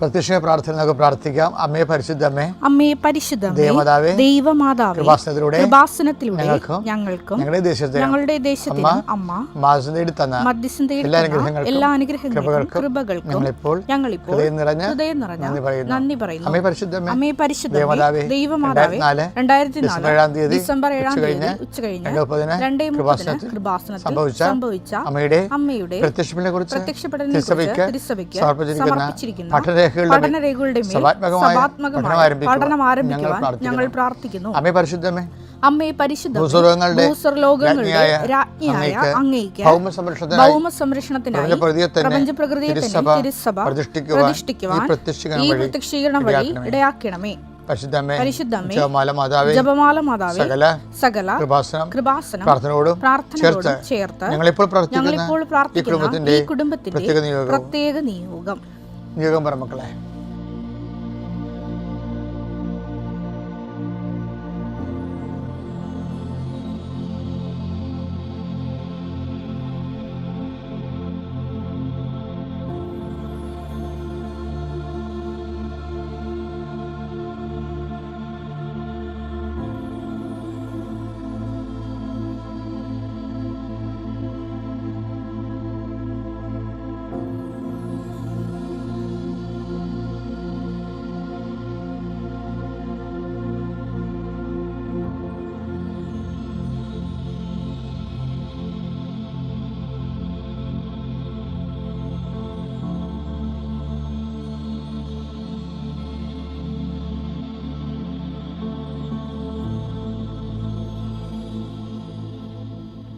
പ്രത്യക്ഷ പ്രാർത്ഥന നമുക്ക് പ്രാർത്ഥിക്കാം. അമ്മേ പരിശുദ്ധമ്മേ അമ്മേ പരിശുദ്ധ ദേവമാതാവേ, ദൈവമാതാവേ കൃപാസനത്തിലൂടെ കൃപാസനത്തിലൂടെ ഞങ്ങൾക്കും ഞങ്ങൾക്കും ഞങ്ങളുടെ ദേശത്തെ ഞങ്ങളുടെ ദേശത്തെ അമ്മ മാസം തന്ന മധ്യസ്ഥം തേടി എല്ലാ അനുഗ്രഹങ്ങളും അനുഗ്രഹങ്ങൾക്കും എല്ലാ അനുഗ്രഹങ്ങൾക്കും കൃപകൾക്കും ഇപ്പോൾ ഞങ്ങളിപ്പോൾ ഞങ്ങളിപ്പോൾ ഹൃദയം നിറഞ്ഞ ഹൃദയം നിറഞ്ഞ നന്ദി പറയുന്നു. നന്ദി പറയുന്നു. അമ്മേ പരിശുദ്ധമ്മേ അമ്മേ പരിശുദ്ധ ദേവമാതാവേ, ദൈവമാതാവേ രണ്ടായിരത്തി ഡിസംബർ ഏഴാം തീയതി ഡിസംബർ ഏഴാം തീയതി ഉച്ച കഴിഞ്ഞ് രണ്ട് മുപ്പതിന് കൃപാസനത്തിൽ സംഭവിച്ച അമ്മയുടെ അമ്മയുടെ പ്രത്യക്ഷപ്പെടിനെ കുറിച്ച് പ്രത്യക്ഷപ്പെടലിനെ കുറിച്ച് സമർപ്പിച്ചിരിക്കുന്ന സമർപ്പിച്ചിരിക്കുന്ന പഠനരേഖകളുടെ പഠനം ആരംഭിക്കുവാൻ ഞങ്ങൾ പ്രാർത്ഥിക്കുന്നു. അമ്മേ അമ്മേ പരിശുദ്ധ ഭൂസ്വർലോകങ്ങളുടെ രാജ്ഞിയായ ഭൗമ സംരക്ഷണത്തിനായി പ്രപഞ്ച പ്രകൃതിയെ തന്നെ തിരുസഭ പ്രതിഷ്ഠിക്കുവാൻ ഈ പ്രത്യക്ഷീകരണം വഴി ഇടയാക്കണമേ. ഇടയാക്കണമേ പരിശുദ്ധമ്മേ പരിശുദ്ധമ്മേ ജപമാല മാതാവേ ജപമാല മാതാവേ സകല സകല കൃപാസനം കൃപാസനം പ്രാർത്ഥനയോടും പ്രാർത്ഥനയോടും ചേർത്ത് ചേർത്ത് ഞങ്ങളിപ്പോൾ പ്രാർത്ഥിക്കുന്ന ഈ കുടുംബത്തിന്റെ പ്രത്യേക നിയോഗം നിയോഗം പറ മക്കളെ.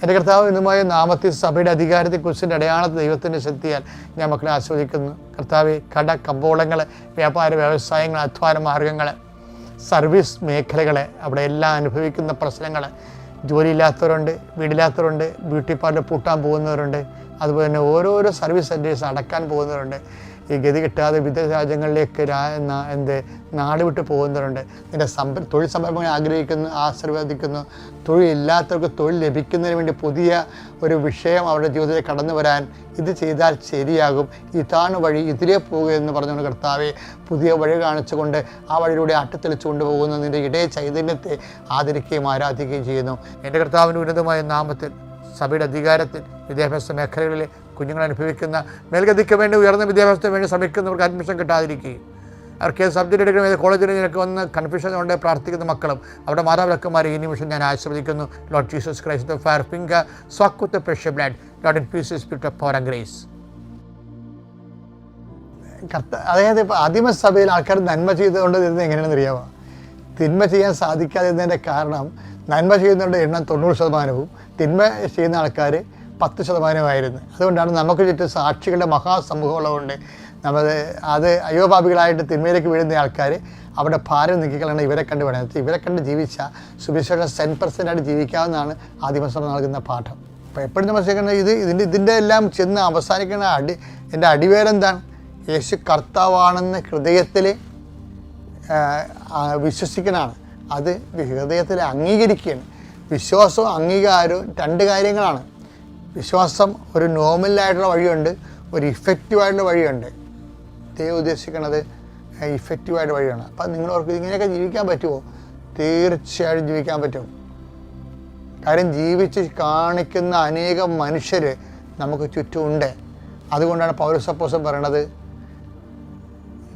എന്റെ കർത്താവ് ഇന്നുമായ നാമത്തിൽ സഭയുടെ അധികാരത്തെക്കുറിച്ചിന്റെ അടയാളത്തെ ദൈവത്തിന്റെ ശക്തിയാൽ ഞാൻ മക്കളെ ആസ്വദിക്കുന്നു കർത്താവ് കട കമ്പോളങ്ങൾ വ്യാപാര വ്യവസായങ്ങൾ അധ്വാന മാർഗങ്ങൾ സർവീസ് മേഖലകൾ അവിടെ എല്ലാം അനുഭവിക്കുന്ന പ്രശ്നങ്ങൾ ജോലിയില്ലാത്തവരുണ്ട് വീടില്ലാത്തവരുണ്ട് ബ്യൂട്ടി പാർലർ പൂട്ടാൻ പോകുന്നവരുണ്ട് അതുപോലെ തന്നെ ഓരോരോ സർവീസ് സെന്റേഴ്സ് അടക്കാൻ പോകുന്നവരുണ്ട്. ഈ ഗതി കിട്ടാതെ വിദേശ രാജ്യങ്ങളിലേക്ക് എന്ത് നാട് വിട്ട് പോകുന്നവരുണ്ട്. എന്റെ സംഭ തൊഴിൽ സംരംഭങ്ങൾ ആഗ്രഹിക്കുന്നു ആശീർവദിക്കുന്നു. തൊഴിലില്ലാത്തവർക്ക് തൊഴിൽ ലഭിക്കുന്നതിന് വേണ്ടി പുതിയ ഒരു വിഷയം അവരുടെ ജീവിതത്തിൽ കടന്നു വരാൻ ഇത് ചെയ്താൽ ശരിയാകും. ഇതാണ് വഴി ഇതിലേ പോകുക എന്ന് പറഞ്ഞുകൊണ്ട് കർത്താവെ പുതിയ വഴി കാണിച്ചുകൊണ്ട് ആ വഴിയിലൂടെ അട്ടിത്തെളിച്ചു കൊണ്ടുപോകുന്ന നിന്റെ ഇടയ ചൈതന്യത്തെ ആദരിക്കുകയും ആരാധിക്കുകയും ചെയ്യുന്നു. എന്റെ കർത്താവിന്റെ ഉന്നതമായ നാമത്തിൽ സഭയുടെ അധികാരത്തിൽ വിദ്യാഭ്യാസ മേഖലകളിലെ കുഞ്ഞുങ്ങൾ അനുഭവിക്കുന്ന മേൽഗതിക്ക് വേണ്ടി ഉയർന്ന വിദ്യാഭ്യാസത്തിന് വേണ്ടി ശ്രമിക്കുന്നവർക്ക് അഡ്മിഷൻ കിട്ടാതിരിക്കുകയും. അവർക്ക് ഏത് സബ്ജക്റ്റ് എടുക്കണം ഏത് കോളേജിൽ നിനക്ക് വന്ന് കൺഫ്യൂഷൻ കൊണ്ട് പ്രാർത്ഥിക്കുന്ന മക്കളും അവിടെ മാതാപിതാക്കന്മാരെ ഈ നിമിഷം ഞാൻ ആശീർവദിക്കുന്നു. Lord Jesus Christ fire finger സ്വക്കുത്ത് precious blood Lord in peace spirit of power and grace കർത്ത അതായത് ഇപ്പോൾ ആദിമസഭയിൽ ആൾക്കാർ നന്മ ചെയ്തുകൊണ്ട് ഇരുന്നത് എങ്ങനെയാണെന്ന് അറിയാമോ തിന്മ ചെയ്യാൻ സാധിക്കാതിരുന്നതിന്റെ കാരണം നന്മ ചെയ്യുന്നവരുടെ എണ്ണം തൊണ്ണൂറ് ശതമാനവും തിന്മ ചെയ്യുന്ന ആൾക്കാർ പത്ത് ശതമാനമായിരുന്നു. അതുകൊണ്ടാണ് നമുക്ക് ചുറ്റും സാക്ഷികളുടെ മഹാസമൂഹം ഉള്ളതുകൊണ്ട് നമ്മൾ അത് അയ്യോപാപികളായിട്ട് തിന്മയിലേക്ക് വീഴുന്ന ആൾക്കാർ അവിടെ ഭാരം നീക്കിക്കളാണ് ഇവരെ കണ്ട് വേണം. ഇവരെ കണ്ട് ജീവിച്ചാൽ സുവിശേഷം സെൻ പെർസെന്റ് ആയിട്ട് ജീവിക്കാവുന്നതാണ് ആദിമസം നൽകുന്ന പാഠം. അപ്പോൾ എപ്പോഴും നമ്മൾ ഇത് ഇതിന്റെ ഇതിന്റെ എല്ലാം ചെന്ന് അവസാനിക്കുന്ന അടി എന്റെ അടിവേരെന്താണ്? യേശു കർത്താവാണെന്ന് ഹൃദയത്തിൽ വിശ്വസിക്കണമാണ് അത് ഹൃദയത്തിൽ അംഗീകരിക്കുകയാണ്. വിശ്വാസവും അംഗീകാരവും രണ്ട് കാര്യങ്ങളാണ്. വിശ്വാസം ഒരു നോർമലായിട്ടുള്ള വഴിയുണ്ട് ഒരു ഇഫക്റ്റീവായിട്ടുള്ള വഴിയുണ്ട്. ദൈവം ഉദ്ദേശിക്കുന്നത് ഇഫക്റ്റീവായിട്ട് വഴിയാണ്. അപ്പം നിങ്ങൾ ഓർക്ക് ഇങ്ങനെയൊക്കെ ജീവിക്കാൻ പറ്റുമോ തീർച്ചയായിട്ടും ജീവിക്കാൻ പറ്റും. കാര്യം ജീവിച്ച് കാണിക്കുന്ന അനേകം മനുഷ്യർ നമുക്ക് ചുറ്റുമുണ്ട്. അതുകൊണ്ടാണ് പൗരസപ്പോസം പറയണത്.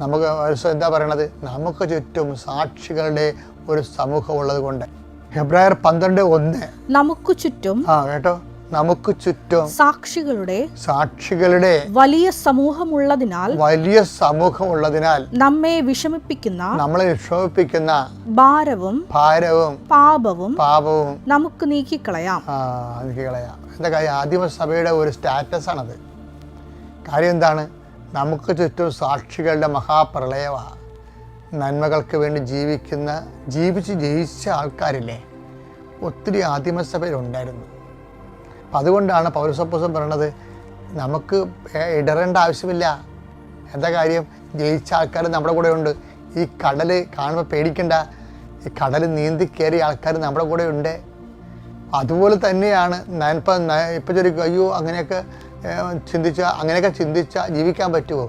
നമുക്ക് പൗരസം എന്താ പറയണത്? നമുക്ക് ചുറ്റും സാക്ഷികളുടെ ഒരു സമൂഹം ഉള്ളത് കൊണ്ട് ഫെബ്രുവരി പന്ത്രണ്ട് ഒന്ന്. നമുക്ക് ചുറ്റും ആ കേട്ടോ? നമുക്ക് ചുറ്റും സാക്ഷികളുടെ സാക്ഷികളുടെ വലിയ സമൂഹമുള്ളതിനാൽ വലിയ സമൂഹമുള്ളതിനാൽ നമ്മെ വിഷമിപ്പിക്കുന്ന നമ്മളെ വിഷമിപ്പിക്കുന്ന ഭാരവും ഭാരവും പാപവും പാപവും നമുക്ക് നീക്കിക്കളയാം. ആ എനിക്ക് കളയാം എന്താ കാര്യം? ആദിമ സഭയുടെ ഒരു സ്റ്റാറ്റസ് ആണത്. കാര്യം എന്താണ്? നമുക്ക് ചുറ്റും സാക്ഷികളുടെ മഹാപ്രളയമാണ് നന്മകൾക്ക് വേണ്ടി ജീവിക്കുന്ന ജീവിച്ച് ജയിച്ച ആൾക്കാരില്ലേ? ഒത്തിരി ആദിമസഭയിലുണ്ടായിരുന്നു. അതുകൊണ്ടാണ് പൗരസപ്പോസം പറയണത്. നമുക്ക് ഇടരേണ്ട ആവശ്യമില്ല. എന്താ കാര്യം? ജയിച്ച ആൾക്കാർ നമ്മുടെ കൂടെ ഉണ്ട്. ഈ കടൽ കാണുമ്പോൾ പേടിക്കണ്ട. ഈ കടൽ നീന്തി കയറിയ ആൾക്കാർ നമ്മുടെ കൂടെ ഉണ്ട്. അതുപോലെ തന്നെയാണ് ഇപ്പം ഇപ്പം ചോദിക്കും അയ്യോ അങ്ങനെയൊക്കെ ചിന്തിച്ച അങ്ങനെയൊക്കെ ചിന്തിച്ചാൽ ജീവിക്കാൻ പറ്റുമോ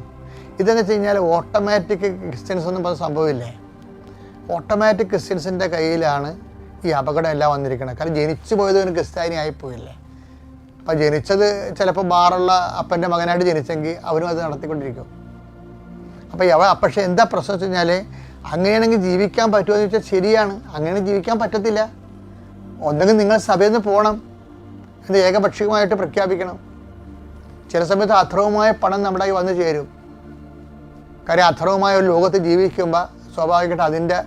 ഇതെന്ന് വെച്ച് കഴിഞ്ഞാൽ ഓട്ടോമാറ്റിക് ക്രിസ്ത്യൻസ് ഒന്നും പറഞ്ഞ സംഭവമില്ലേ ഓട്ടോമാറ്റിക് ക്രിസ്ത്യൻസിന്റെ കയ്യിലാണ് ഈ അപകടം എല്ലാം വന്നിരിക്കുന്നത് കാരണം ജനിച്ചു പോയത് ഒരു ക്രിസ്ത്യാനി ആയിപ്പോയില്ലേ അപ്പം ജനിച്ചത് ചിലപ്പോൾ ബാറുള്ള അപ്പന്റെ മകനായിട്ട് ജനിച്ചെങ്കിൽ അവരും അത് നടത്തിക്കൊണ്ടിരിക്കും. അപ്പോൾ അവ പക്ഷേ എന്താ പ്രശ്നം വെച്ച് കഴിഞ്ഞാൽ അങ്ങനെയാണെങ്കിൽ ജീവിക്കാൻ പറ്റുമോ എന്ന് വെച്ചാൽ ശരിയാണ്. അങ്ങനെ ജീവിക്കാൻ പറ്റത്തില്ല. ഒന്നെങ്കിൽ നിങ്ങൾ സഭയിൽ നിന്ന് പോകണം. എന്ന് ഏകപക്ഷീയമായിട്ട് പ്രഖ്യാപിക്കണം. ചില സമയത്ത് അധർവമായ പണം നമ്മുടെ വന്നു ചേരും. കാര്യം അധർവമായ ഒരു ലോകത്ത് ജീവിക്കുമ്പോൾ സ്വാഭാവികമായിട്ട് അതിന്റെ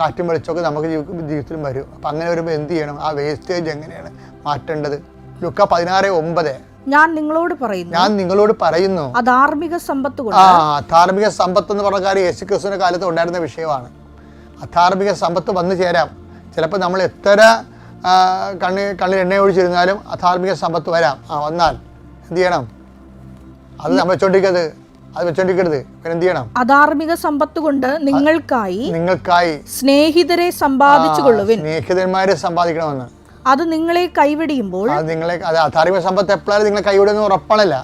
കാറ്റും വെളിച്ചമൊക്കെ നമുക്ക് ജീവിതത്തിലും വരും. അപ്പം അങ്ങനെ വരുമ്പോൾ എന്ത് ചെയ്യണം? ആ വേസ്റ്റേജ് എങ്ങനെയാണ് മാറ്റേണ്ടത്? ലുക്ക പതിനാറ് ഒമ്പത്. ഞാൻ നിങ്ങളോട് പറയുന്നു. ഞാൻ നിങ്ങളോട് പറയുന്നു. അധാർമിക സമ്പത്ത് ആ കൊണ്ട് ധാർമ്മിക സമ്പത്ത് എന്ന് പറഞ്ഞ കാര്യം യേശു ക്രിസ്തുവിന്റെ കാലത്ത് ഉണ്ടായിരുന്ന വിഷയമാണ്. അധാർമിക സമ്പത്ത് വന്നു ചേരാം. ചിലപ്പോൾ നമ്മൾ എത്ര കണ്ണി കണ്ണിൽ എണ്ണ ഒഴിച്ചിരുന്നാലും അധാർമിക സമ്പത്ത് വരാം. ആ വന്നാൽ എന്ത് ചെയ്യണം? അത് നമ്മൾ വെച്ചോണ്ടിരിക്കരുത്. അത് വെച്ചോണ്ടിരിക്കരുത്. പിന്നെ എന്ത് ചെയ്യണം? അധാർമിക സമ്പത്ത് കൊണ്ട് നിങ്ങൾക്കായി നിങ്ങൾക്കായി സ്നേഹിതരെ സമ്പാദിച്ചു കൊള്ളുവിൻ സ്നേഹിതന്മാരെ സമ്പാദിക്കണമെന്ന്. അത് നിങ്ങളെ കൈവെടിയുമ്പോൾ നിങ്ങളെ സമ്പത്ത് എപ്പോഴും നിങ്ങളെ കൈവിടുന്ന ഉറപ്പാണല്ല.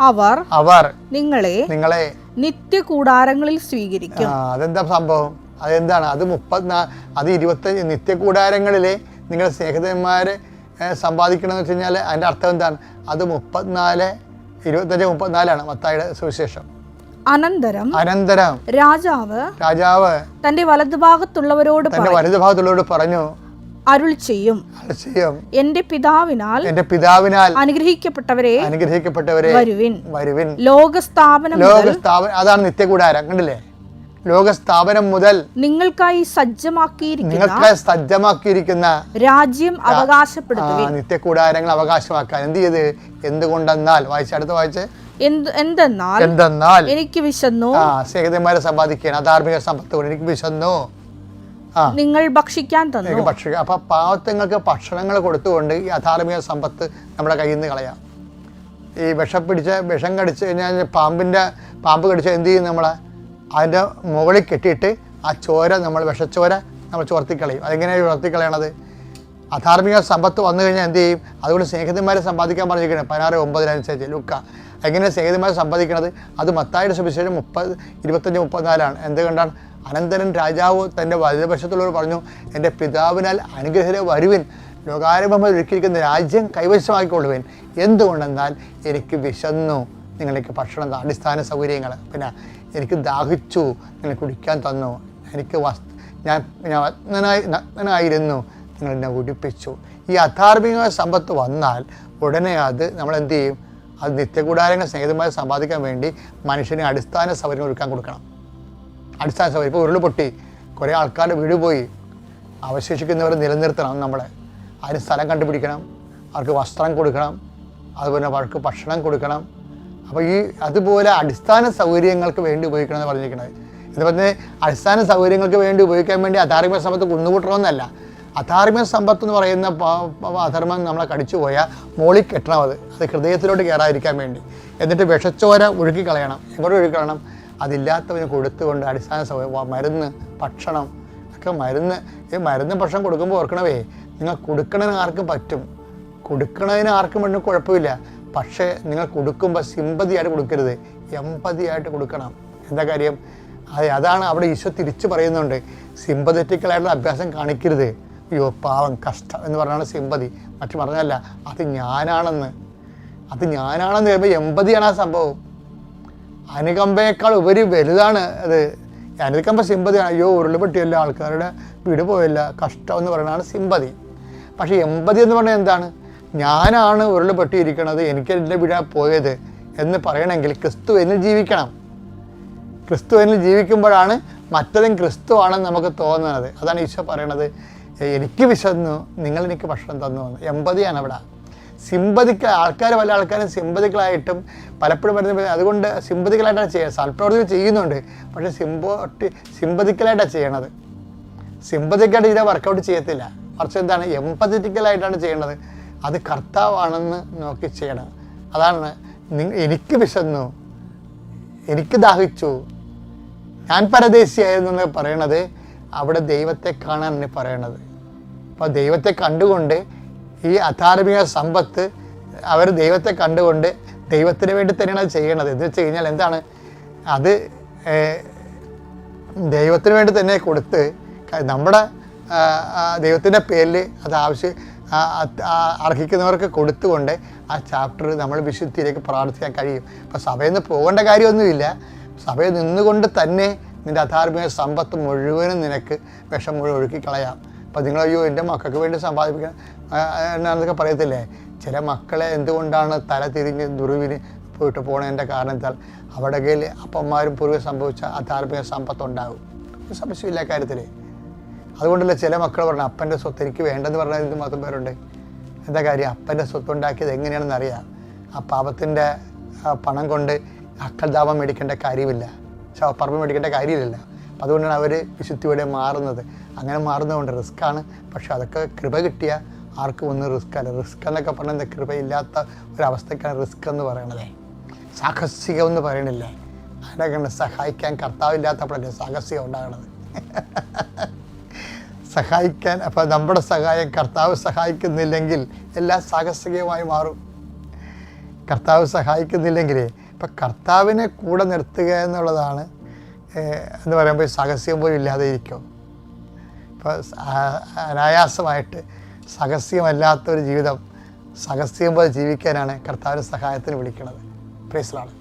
അവർ അവർ നിങ്ങളെ നിങ്ങളെ നിത്യ കൂടാരങ്ങളിൽ സ്വീകരിക്കും അതെന്താ സംഭവം? അതെന്താണ്? അത് മുപ്പത്തിനാ അത് ഇരുപത്തഞ്ച് നിത്യ കൂടാരങ്ങളിലെ നിങ്ങൾ സ്നേഹിതന്മാരെ സമ്പാദിക്കണം എന്ന് വെച്ച് കഴിഞ്ഞാൽ അതിന്റെ അർത്ഥം എന്താണ്? അത് മുപ്പത്തിനാല് ഇരുപത്തഞ്ച് മുപ്പത്തിനാലാണ് മത്തായുടെ സുവിശേഷം. അനന്തരം അനന്തരം രാജാവ് രാജാവ് തന്റെ വലതുഭാഗത്തുള്ളവരോട് തന്റെ വലതുഭാഗത്തുള്ളവരോട് പറഞ്ഞു അരുൾ ചെയ്യും. എന്റെ പിതാവിനാൽ എന്റെ പിതാവിനാൽ അനുഗ്രഹിക്കപ്പെട്ടവരെ അനുഗ്രഹിക്കപ്പെട്ടവരെ വരുവിൻ. വരുവിൻ. ലോകസ്ഥാപനം ലോകസ്ഥാപനം അതാണ് നിത്യകൂടാരം കണ്ടില്ലേ? ലോകസ്ഥാപനം മുതൽ നിങ്ങൾക്കായി സജ്ജമാക്കിയിരിക്കുന്ന നിങ്ങൾക്കായി സജ്ജമാക്കിയിരിക്കുന്ന രാജ്യം അവകാശപ്പെടുത്തുക നിത്യകൂടാരങ്ങൾ അവകാശമാക്കാൻ. എന്ത് ചെയ്ത്? എന്തുകൊണ്ടെന്നാൽ വായിച്ച അടുത്ത വായിച്ച്. എന്ത് എന്തെന്നാൽ എന്തെന്നാൽ. എനിക്ക് വിശന്നു. ആ സ്നേഹിതന്മാരെ സമ്പാദിക്കുകയാണ്. അധാർമിക സമ്പത്ത് കൊണ്ട് എനിക്ക് വിശന്നു. നിങ്ങൾ ഭക്ഷിക്കാൻ തന്നു. എനിക്ക് ഭക്ഷിക്കുക അപ്പം പാവത്തങ്ങൾക്ക് ഭക്ഷണങ്ങൾ കൊടുത്തുകൊണ്ട് ഈ അധാർമിക സമ്പത്ത് നമ്മുടെ കയ്യിൽ നിന്ന് കളയാം. ഈ വിഷം പിടിച്ച വിഷം കടിച്ച് കഴിഞ്ഞാൽ പാമ്പിന്റെ പാമ്പ് കടിച്ച എന്ത് ചെയ്യും നമ്മൾ അതിന്റെ മുകളിൽ കെട്ടിയിട്ട് ആ ചോര നമ്മൾ വിഷച്ചോര നമ്മൾ ചോർത്തിക്കളയും. അതെങ്ങനെയാണ് ചോർത്തിക്കളയണത്? അധാർമിക സമ്പത്ത് വന്നു കഴിഞ്ഞാൽ എന്ത് ചെയ്യും? അതുകൊണ്ട് സ്നേഹിതന്മാരെ സമ്പാദിക്കാൻ പറഞ്ഞിരിക്കണം പതിനാറ് ഒമ്പതിനനുസരിച്ച് ലുക്ക. എങ്ങനെ സ്നേഹിതന്മാരെ സമ്പാദിക്കണത്? അത് മത്തായുടെ സുവിശേഷം മുപ്പത് ഇരുപത്തഞ്ച് മുപ്പത്തിനാലാണ്. എന്തുകൊണ്ടാണ്? അനന്തരൻ രാജാവ് തന്റെ വലതുപക്ഷത്തുള്ളവർ പറഞ്ഞു എന്റെ പിതാവിനാൽ അനുഗ്രഹരെ വരുവിൻ ലോകാരംഭം ഒരുക്കിയിരിക്കുന്ന രാജ്യം കൈവശമാക്കിക്കൊള്ളുവിൻ. എന്തുകൊണ്ടെന്നാൽ എനിക്ക് വിശന്നു. നിങ്ങൾക്ക് ഭക്ഷണം അടിസ്ഥാന സൗകര്യങ്ങൾ പിന്നെ എനിക്ക് ദാഹിച്ചു. നിങ്ങൾ കുടിക്കാൻ തന്നു. എനിക്ക് വസ് ഞാൻ ഞാൻ നഗ്നനായി നഗ്നനായിരുന്നു നിങ്ങൾ എന്നെ ഉടിപ്പിച്ചു. ഈ അധാർമികമായ സമ്പത്ത് വന്നാൽ ഉടനെ അത് നമ്മൾ എന്ത് ചെയ്യും? അത് നിത്യകൂടാരങ്ങൾ സ്നേഹിതമായി സമ്പാദിക്കാൻ വേണ്ടി മനുഷ്യന് അടിസ്ഥാന സൗകര്യങ്ങൾ ഒരുക്കാൻ കൊടുക്കണം. അടിസ്ഥാന സൗകര്യം ഇപ്പോൾ ഉരുൾ പൊട്ടി. കുറേ ആൾക്കാരുടെ വീട് പോയി. അവശേഷിക്കുന്നവർ നിലനിർത്തണം നമ്മളെ. അതിന് സ്ഥലം കണ്ടുപിടിക്കണം. അവർക്ക് വസ്ത്രം കൊടുക്കണം. അതുപോലെ അവർക്ക് ഭക്ഷണം കൊടുക്കണം. അപ്പോൾ ഈ അതുപോലെ അടിസ്ഥാന സൗകര്യങ്ങൾക്ക് വേണ്ടി ഉപയോഗിക്കണം എന്ന് പറഞ്ഞിരിക്കുന്നത്. എന്ന് പറഞ്ഞ് അടിസ്ഥാന സൗകര്യങ്ങൾക്ക് വേണ്ടി ഉപയോഗിക്കാൻ വേണ്ടി അധാർമിക സമ്പത്ത് കുന്നുകൂട്ടണമെന്നല്ല അധാർമിക സമ്പത്ത് എന്ന് പറയുന്ന അധർമ്മം നമ്മളെ കടിച്ചു പോയാൽ മോളിൽ കെട്ടണം അത്. അത് ഹൃദയത്തിലോട്ട് കയറാതിരിക്കാൻ വേണ്ടി. എന്നിട്ട് വിഷച്ചോര ഒഴുക്കി കളയണം. എങ്ങോട്ട് ഒഴുക്കി കളയണം? അതില്ലാത്തവന് കൊടുത്തുകൊണ്ട് അടിസ്ഥാന സൗകര്യം മരുന്ന് ഭക്ഷണം ഒക്കെ മരുന്ന്. ഈ മരുന്ന് ഭക്ഷണം കൊടുക്കുമ്പോൾ ഓർക്കണവേ നിങ്ങൾ കൊടുക്കണതിന് ആർക്കും പറ്റും. കൊടുക്കണതിന് ആർക്കും പറ്റും കുഴപ്പമില്ല. പക്ഷേ നിങ്ങൾ കൊടുക്കുമ്പോൾ സിമ്പതിയായിട്ട് കൊടുക്കരുത്. എമ്പതിയായിട്ട് കൊടുക്കണം. എന്താ കാര്യം? അത് അതാണ് അവിടെ ഈശോ തിരിച്ചു പറയുന്നുണ്ട്. സിമ്പതറ്റിക്കലായിട്ടുള്ള അഭ്യാസം കാണിക്കരുത്. അയ്യോ പാവം കഷ്ടം എന്ന് പറഞ്ഞാണ് സിമ്പതി. മറ്റു പറഞ്ഞല്ല അത് ഞാനാണെന്ന്. അത് ഞാനാണെന്ന് പറയുമ്പോൾ എമ്പതിയാണ് ആ സംഭവം. അനുകമ്പയേക്കാൾ ഉപരി വലുതാണ് അത്. അനുകമ്പ സിമ്പതിയാണ് അയ്യോ ഉരുളുപെട്ടിയല്ല ആൾക്കാരുടെ വീട് പോയല്ല കഷ്ടം എന്ന് പറയുന്നതാണ് സിമ്പതി. പക്ഷേ എമ്പതി എന്ന് പറഞ്ഞാൽ എന്താണ്? ഞാനാണ് ഉരുളുപെട്ടിയിരിക്കുന്നത് എനിക്ക് എന്റെ വീട് പോയത് എന്ന് പറയണമെങ്കിൽ ക്രിസ്തു എന്നിൽ ജീവിക്കണം. ക്രിസ്തു എന്നിൽ ജീവിക്കുമ്പോഴാണ് മറ്റതും ക്രിസ്തു ആണെന്ന് നമുക്ക് തോന്നുന്നത്. അതാണ് ഈശോ പറയണത്. എനിക്ക് വിശന്നു നിങ്ങൾ എനിക്ക് ഭക്ഷണം തന്നു എന്ന്. എമ്പതിയാണ് അവിടെ. സിമ്പതിക്ക ആൾക്കാർ പല ആൾക്കാരും സിമ്പതികളായിട്ടും പലപ്പോഴും വരുന്ന അതുകൊണ്ട് സിമ്പതികളായിട്ടാണ് ചെയ്യുക സൽപ്രവർത്തികൾ ചെയ്യുന്നുണ്ട്. പക്ഷേ സിമ്പോട്ടി സിമ്പതിക്കലായിട്ടാണ് ചെയ്യണത്. സിമ്പതിക്കായിട്ട് ചെയ്താൽ വർക്കൗട്ട് ചെയ്യത്തില്ല. മറിച്ച് എന്താണ് എമ്പതറ്റിക്കലായിട്ടാണ് ചെയ്യേണ്ടത് അത് കർത്താവാണെന്ന് നോക്കി ചെയ്യണം. അതാണ് എനിക്ക് വിശന്നു. എനിക്ക് ദാഹിച്ചു. ഞാൻ പരദേശിയായിരുന്നു എന്ന് പറയണത് അവിടെ ദൈവത്തെ കാണാനാണ് പറയണത് അപ്പോൾ ദൈവത്തെ കണ്ടുകൊണ്ട് ഈ അധാർമിക സമ്പത്ത് അവർ ദൈവത്തെ കണ്ടുകൊണ്ട് ദൈവത്തിന് വേണ്ടി തന്നെയാണ് അത് ചെയ്യണത്. എന്ന് വെച്ച് കഴിഞ്ഞാൽ എന്താണ്? അത് ദൈവത്തിന് വേണ്ടി തന്നെ കൊടുത്ത് നമ്മുടെ ദൈവത്തിന്റെ പേരിൽ അത് ആവശ്യം അർഹിക്കുന്നവർക്ക് കൊടുത്തുകൊണ്ട് ആ ചാപ്റ്റർ നമ്മൾ വിശുദ്ധിയിലേക്ക് പ്രാർത്ഥിക്കാൻ കഴിയും. അപ്പോൾ സഭയിൽ നിന്ന് പോകേണ്ട കാര്യമൊന്നുമില്ല. സഭയിൽ നിന്നുകൊണ്ട് തന്നെ നിന്റെ അധാർമിക സമ്പത്ത് മുഴുവനും നിനക്ക് വിഷം മുഴുവൻ ഒഴുക്കി കളയാം. അപ്പോൾ നിങ്ങൾ അയ്യോ എന്റെ മക്കൾക്ക് വേണ്ടി സമ്പാദിപ്പിക്കണം. എന്നൊക്കെ പറയത്തില്ലേ? ചില മക്കളെ എന്തുകൊണ്ടാണ് തല തിരിഞ്ഞ് ദുർവിന് പോയിട്ട് പോണതിന്റെ കാരണത്താൽ അവിടെ കയ്യിൽ അപ്പന്മാരും പൂർവം സംഭവിച്ച ആ താല്പര്യ സമ്പത്തുണ്ടാകും സംശയമില്ല കാര്യത്തിൽ അതുകൊണ്ടല്ലേ ചില മക്കൾ പറഞ്ഞു അപ്പന്റെ സ്വത്ത് എനിക്ക് വേണ്ടെന്ന് പറഞ്ഞാൽ ഇത് മാത്രം പേരുണ്ട്. എന്താ കാര്യം? അപ്പന്റെ സ്വത്ത് ഉണ്ടാക്കിയത് എങ്ങനെയാണെന്ന് അറിയാം. ആ പാപത്തിന്റെ പണം കൊണ്ട് അക്കൽദാപം മേടിക്കേണ്ട കാര്യമില്ല. ശവപ്പറമ്പ് മേടിക്കേണ്ട കാര്യമില്ല അതുകൊണ്ടാണ് അവർ വിശുദ്ധിയോടെ മാറുന്നത്. അങ്ങനെ മാറുന്നതുകൊണ്ട് റിസ്ക്കാണ്. പക്ഷെ അതൊക്കെ കൃപ കിട്ടിയ ആർക്കും ഒന്നും റിസ്ക് അല്ല റിസ്ക് എന്നൊക്കെ പറഞ്ഞാൽ എന്താ കൃപയില്ലാത്ത ഒരവസ്ഥക്കാണ് റിസ്ക് എന്ന് പറയണത്. സാഹസികം എന്ന് പറയണില്ലേ. അതിനൊക്കെയാണ് സഹായിക്കാൻ കർത്താവില്ലാത്തപ്പോഴല്ലേ സാഹസികം ഉണ്ടാകണത്. സഹായിക്കാൻ അപ്പോൾ നമ്മുടെ സഹായം കർത്താവ് സഹായിക്കുന്നില്ലെങ്കിൽ എല്ലാം സാഹസികമായി മാറും. കർത്താവ് സഹായിക്കുന്നില്ലെങ്കിൽ ഇപ്പം കർത്താവിനെ കൂടെ നിർത്തുക എന്നുള്ളതാണ് എന്ന് പറയുമ്പോൾ സാഹസ്യം പോലും ഇല്ലാതെ ഇരിക്കും. അനായാസമായിട്ട് സഹസ്യമല്ലാത്തൊരു ജീവിതം സഹസ്യം പോലെ ജീവിക്കാനാണ് കർത്താവിന്റെ സഹായത്തിന് വിളിക്കുന്നത്. പ്രേസലാണ്